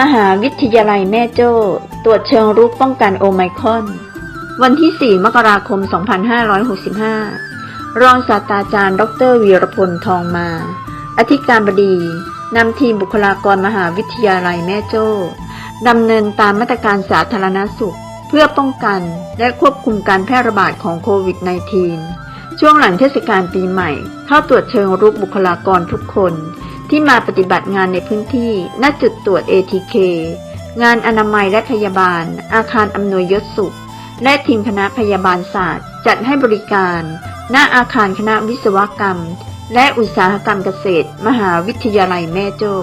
มหาวิทยาลัยแม่โจ้ ตรวจเชิงรุกป้องกันโอไมคอน วันที่ 4 มกราคม 2565 รองศาสตราจารย์ ดรวีรพลทองมา อธิการบดี นำทีมบุคลากรมหาวิทยาลัยแม่โจ้ดำเนินตามมาตรการสาธารณสุข เพื่อป้องกันและควบคุมการแพร่ระบาดของโควิด -19 ช่วงหลังเทศกาลปีใหม่ เข้าตรวจเชิงรุกบุคลากรทุกคน ที่มาปฏิบัติงานในพื้นที่ ณ จุดตรวจ ATK งานอนามัยและพยาบาล อาคารอำนวยยศสุข และทีมคณะพยาบาลศาสตร์ จัดให้บริการ ณ อาคารคณะวิศวกรรม และอุตสาหกรรมเกษตร มหาวิทยาลัยแม่โจ้